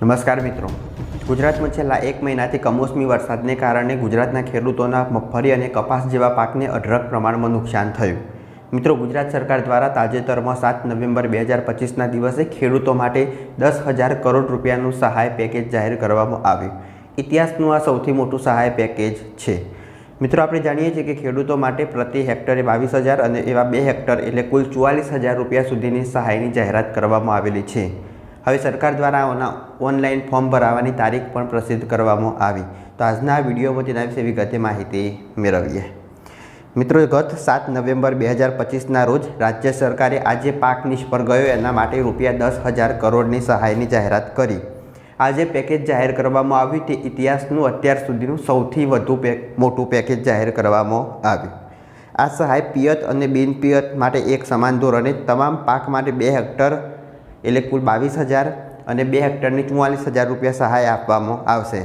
નમસ્કાર મિત્રો. ગુજરાતમાં છેલ્લા એક મહિનાથી કમોસમી વરસાદને કારણે ગુજરાતના ખેડૂતોના મગફળી અને કપાસ જેવા પાકને અઢળક પ્રમાણમાં નુકસાન થયું. મિત્રો, ગુજરાત સરકાર દ્વારા તાજેતરમાં સાત નવેમ્બર બે હજાર પચીસના દિવસે ખેડૂતો માટે દસ હજાર કરોડ રૂપિયાનું સહાય પેકેજ જાહેર કરવામાં આવ્યું. ઇતિહાસનું આ સૌથી મોટું સહાય પેકેજ છે. મિત્રો, આપણે જાણીએ છીએ કે ખેડૂતો માટે પ્રતિ હેક્ટરે બાવીસ હજાર અને એવા બે હેક્ટર એટલે કુલ ચુવાલીસ હજાર રૂપિયા સુધીની સહાયની જાહેરાત કરવામાં આવેલી છે. હવે સરકાર દ્વારા ઓનલાઈન ફોર્મ ભરાવાની તારીખ પણ પ્રસિદ્ધ કરવામાં આવી. તો આજના વિડીયોમાં તેના વિશે વિગતે માહિતી મેળવીએ. મિત્રો, ગત સાત નવેમ્બર બે હજાર પચીસના રોજ રાજ્ય સરકારે આજે પાક નિષ્ફળ ગયો એના માટે રૂપિયા દસ હજાર કરોડની સહાયની જાહેરાત કરી. આજે પેકેજ જાહેર કરવામાં આવ્યું. તે ઇતિહાસનું અત્યાર સુધીનું સૌથી વધુ પેક મોટું પેકેજ જાહેર કરવામાં આવ્યું. આ સહાય પિયત અને બિનપિયત માટે એક સમાન ધોરણે તમામ પાક માટે બે હેક્ટર એટલે કુલ બાવીસ હજાર અને બે હેક્ટરની ચુમ્માલીસ હજાર રૂપિયા સહાય આપવામાં આવશે.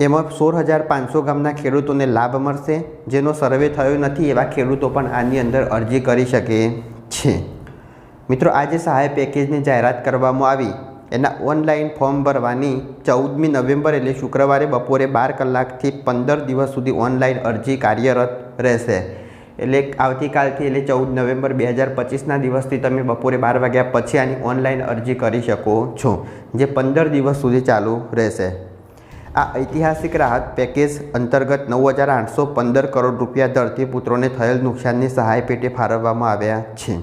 એમાં સોળ હજાર પાંચસો ગામના ખેડૂતોને લાભ મળશે, જેનો સર્વે થયો નથી એવા ખેડૂતો પણ આની અંદર અરજી કરી શકે છે. મિત્રો, આજે સહાય પેકેજની જાહેરાત કરવામાં આવી. એના ઓનલાઈન ફોર્મ ભરવાની ચૌદમી નવેમ્બર એટલે શુક્રવારે બપોરે બાર કલાકથી પંદર દિવસ સુધી ઓનલાઈન અરજી કાર્યરત રહેશે. એટલે આવતીકાલથી, એટલે ચૌદ નવેમ્બર બે હજાર પચીસના દિવસથી તમે બપોરે બાર વાગ્યા પછી આની ઓનલાઈન અરજી કરી શકો છો, જે પંદર દિવસ સુધી ચાલુ રહેશે. આ ઐતિહાસિક રાહત પેકેજ અંતર્ગત નવ હજાર આઠસો પંદર કરોડ રૂપિયા ધરતીપુત્રોને થયેલ નુકસાનની સહાય પેટે ફાળવવામાં આવ્યા છે.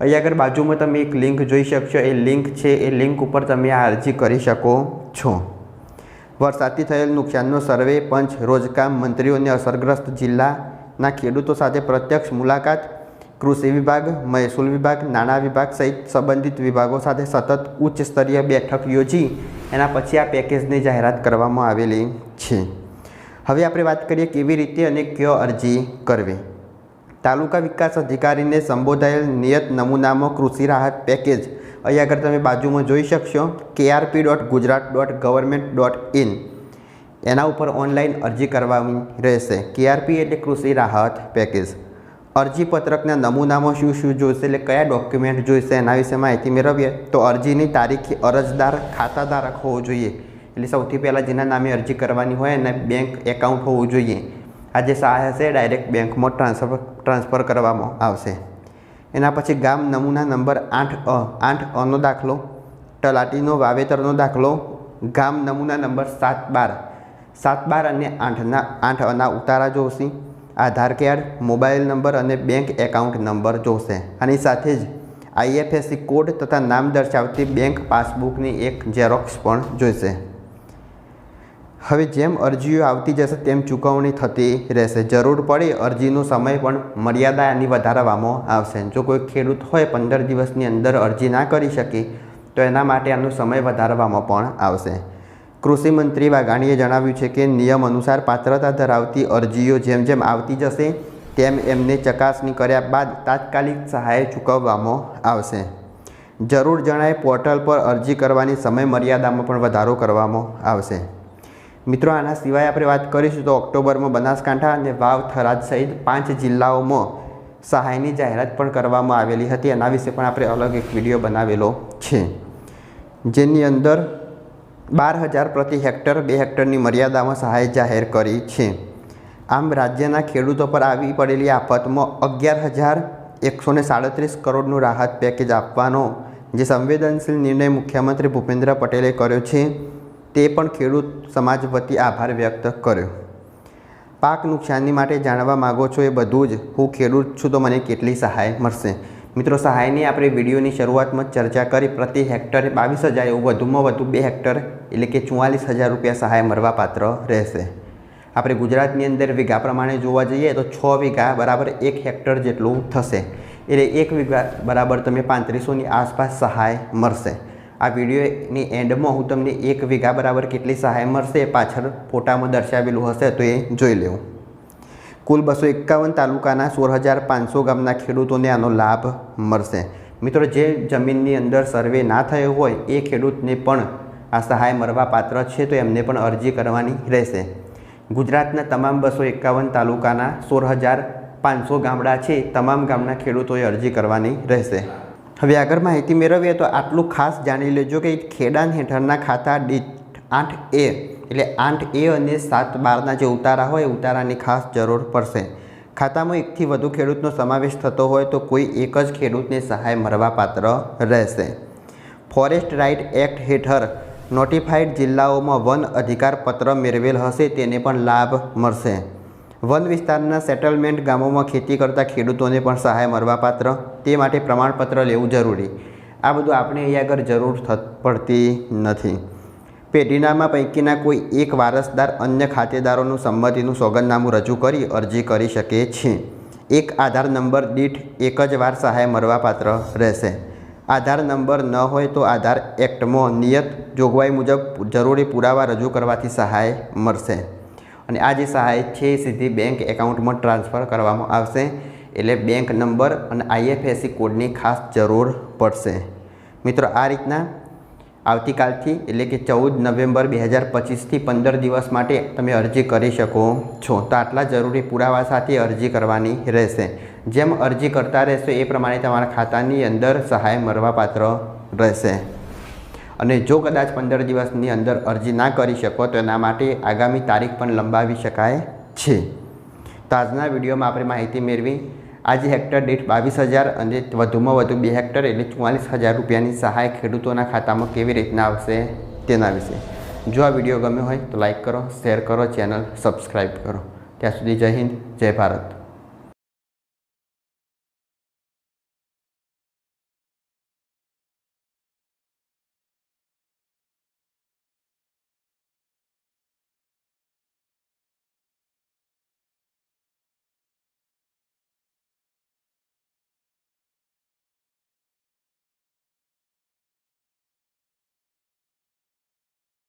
અહીં આગળ બાજુમાં તમે એક લિંક જોઈ શકશો. એ લિંક છે, એ લિંક ઉપર તમે આ અરજી કરી શકો છો. વરસાદથી થયેલ નુકસાનનો સર્વે પંચ, રોજકામ મંત્રીઓને અસરગ્રસ્ત જિલ્લાના ખેડૂતો સાથે પ્રત્યક્ષ મુલાકાત, કૃષિ વિભાગ, મહેસૂલ વિભાગ, નાણાં વિભાગ સહિત સંબંધિત વિભાગો સાથે સતત ઉચ્ચ સ્તરીય બેઠક યોજી એના પછી આ પેકેજની જાહેરાત કરવામાં આવેલી છે. હવે આપણે વાત કરીએ કેવી રીતે અને કયો અરજી કરવી. તાલુકા વિકાસ અધિકારીને સંબોધાયેલ નિયત નમૂનામાં કૃષિ રાહત પેકેજ અહીં આગળ તમે બાજુમાં જોઈ શકશો KRP dot Gujarat dot government dot in એના ઉપર ઓનલાઈન અરજી કરવાની રહેશે. કેઆરપી એટલે કૃષિ રાહત પેકેજ. અરજીપત્રકના નમૂનામાં શું શું જોઈશે એટલે કયા ડોક્યુમેન્ટ જોઈશે એના વિશે માહિતી મેળવીએ. તો અરજીની તારીખ અરજદાર ખાતાધારક હોવો જોઈએ. એટલે સૌથી પહેલાં જેના નામે અરજી કરવાની હોય એને બેંક એકાઉન્ટ હોવું જોઈએ. આ જે સહાય હશે ડાયરેક્ટ બેંકમાં ટ્રાન્સફર ટ્રાન્સફર કરવામાં આવશે. એના પછી ગામ નમૂના નંબર આઠ અ, આઠ અનો દાખલો, તલાટીનો વાવેતરનો દાખલો, ગામ નમૂના નંબર સાત બાર. સાત બાર અને આઠના આઠ અના ઉતારા જોશે. આધાર કાર્ડ, મોબાઈલ નંબર અને બેંક એકાઉન્ટ નંબર જોશે. આની સાથે જ આઈએફએસસી કોડ તથા નામ દર્શાવતી બેંક પાસબુકની એક ઝેરોક્સ પણ જોઈશે. હવે જેમ અરજીઓ આવતી જશે તેમ ચૂકવણી થતી રહેશે. જરૂર પડે અરજીનો સમય પણ મર્યાદાની વધારવામાં આવશે. જો કોઈ ખેડૂત હોય પંદર દિવસની અંદર અરજી ના કરી શકે, તો એના માટે આનો સમય વધારવામાં પણ આવશે. કૃષિ મંત્રી વાઘાણીએ જણાવ્યું છે કે નિયમ અનુસાર પાત્રતા ધરાવતી અરજીઓ જેમ જેમ આવતી જશે, તેમ એમને ચકાસણી કર્યા બાદ તાત્કાલિક સહાય ચૂકવવામાં આવશે. જરૂર જણાય પોર્ટલ પર અરજી કરવાની સમય મર્યાદામાં પણ વધારો કરવામાં આવશે. મિત્રો, આના સિવાય આપણે વાત કરીશું તો ઓક્ટોબરમાં બનાસકાંઠા અને વાવ થરાદ સહિત પાંચ જિલ્લાઓમાં સહાયની જાહેરાત પણ કરવામાં આવેલી હતી. એના વિશે પણ આપણે અલગ એક વીડિયો બનાવેલો છે. જેની અંદર બાર હજાર પ્રતિ હેક્ટર બે હેક્ટરની મર્યાદામાં સહાય જાહેર કરી છે. આમ રાજ્યના ખેડૂતો પર આવી પડેલી આફતમાં અગિયાર હજાર એકસો સાડત્રીસ કરોડનું રાહત પેકેજ આપવાનો જે સંવેદનશીલ નિર્ણય મુખ્યમંત્રી ભૂપેન્દ્ર પટેલે કર્યો છે, તે પણ ખેડૂત સમાજ વતી આભાર વ્યક્ત કર્યો. પાક નુકસાની માટે જાણવા માગો છો એ બધું જ. હું ખેડૂત છું તો મને કેટલી સહાય મળશે? મિત્રો, સહાયની આપણે વિડીયોની શરૂઆતમાં ચર્ચા કરી. પ્રતિ હેક્ટરે બાવીસ હજાર એવું વધુમાં વધુ બે હેક્ટર એટલે કે ચુમ્માલીસ હજાર રૂપિયા સહાય મળવાપાત્ર રહેશે. આપણે ગુજરાતની અંદર વીઘા પ્રમાણે જોવા જઈએ તો છ વીઘા બરાબર એક હેક્ટર જેટલું થશે. એટલે એક વીઘા બરાબર તમે પાંત્રીસોની આસપાસ સહાય મળશે. આ વિડીયોની એન્ડમાં હું તમને એક વીઘા બરાબર કેટલી સહાય મળશે પાછળ ફોટામાં દર્શાવેલું હશે તો એ જોઈ લેવું. કુલ બસો એકાવન તાલુકાના સોળ હજાર પાંચસો ગામના ખેડૂતોને આનો લાભ મળશે. મિત્રો, જે જમીનની અંદર સર્વે ના થયો હોય, એ ખેડૂતને પણ આ સહાય મળવા પાત્ર છે તો એમને પણ અરજી કરવાની રહેશે. ગુજરાતના તમામ બસો એકાવન તાલુકાના સોળ હજાર પાંચસો ગામડા છે તમામ ગામના ખેડૂતોએ અરજી કરવાની રહેશે. હવે આગળ માહિતી મેળવીએ તો આટલું ખાસ જાણી લેજો કે ખેડાણ હેઠળના ખાતા દીઠ આઠ એ એટલે આઠ એ અને સાત બારના જે ઉતારા હોય ઉતારાની ખાસ જરૂર પડશે. ખાતામાં એકથી વધુ ખેડૂતનો સમાવેશ થતો હોય તો કોઈ એક જ ખેડૂતને સહાય મળવાપાત્ર રહેશે. ફોરેસ્ટ રાઇટ એક્ટ હેઠળ નોટિફાઈડ જિલ્લાઓમાં વન અધિકાર પત્ર મેળવેલ હશે તેને પણ લાભ મળશે. વન વિસ્તારના સેટલમેન્ટ ગામોમાં ખેતી કરતા ખેડૂતોને પણ સહાય મળવાપાત્ર તે માટે પ્રમાણપત્ર લેવું જરૂરી. આ બધું આપણે અહીંયા આગળ જરૂર થ, પડતી નથી. પેઢીનામા પૈકીના કોઈ એક વારસદાર અન્ય ખાતેદારોનું સંમતિનું સોગંદનામું રજૂ કરી અરજી કરી શકે છે. એક આધાર નંબર દીઠ એક જ વાર સહાય મળવાપાત્ર રહેશે. આધાર નંબર ન હોય તો આધાર એક્ટમાં નિયત જોગવાઈ મુજબ જરૂરી પુરાવા રજૂ કરવાથી સહાય મળશે. અને આ જે સહાય છે એ સીધી બેંક એકાઉન્ટમાં ટ્રાન્સફર કરવામાં આવશે. એટલે બેંક નંબર અને આઈએફએસસી કોડની ખાસ જરૂર પડશે. મિત્રો, આ રીતના આવતીકાલથી, એટલે કે ચૌદ નવેમ્બર બે હજાર પચીસથી પંદર દિવસ માટે તમે અરજી કરી શકો છો. તો આટલા જરૂરી પુરાવા સાથે અરજી કરવાની રહેશે. જેમ અરજી કરતા રહેશો એ પ્રમાણે તમારા ખાતાની અંદર સહાય મળવાપાત્ર રહેશે. અને જો કદાચ પંદર દિવસની અંદર અરજી ના કરી શકો, તો એના માટે આગામી તારીખ પણ લંબાવી શકાય છે. તો આજના વિડીયોમાં આપણે માહિતી મેળવી. આજે હેક્ટર દીઠ બાવીસ હજાર અને વધુમાં વધુ બે હેક્ટર એટલે ચુમ્માલીસ હજાર રૂપિયાની સહાય ખેડૂતોના ખાતામાં કેવી રીતના આવશે તેના વિશે. જો આ વીડિયો ગમ્યો હોય તો લાઈક કરો, શેર કરો, ચેનલ સબસ્ક્રાઈબ કરો. ત્યાં સુધી જય હિન્દ, જય ભારત.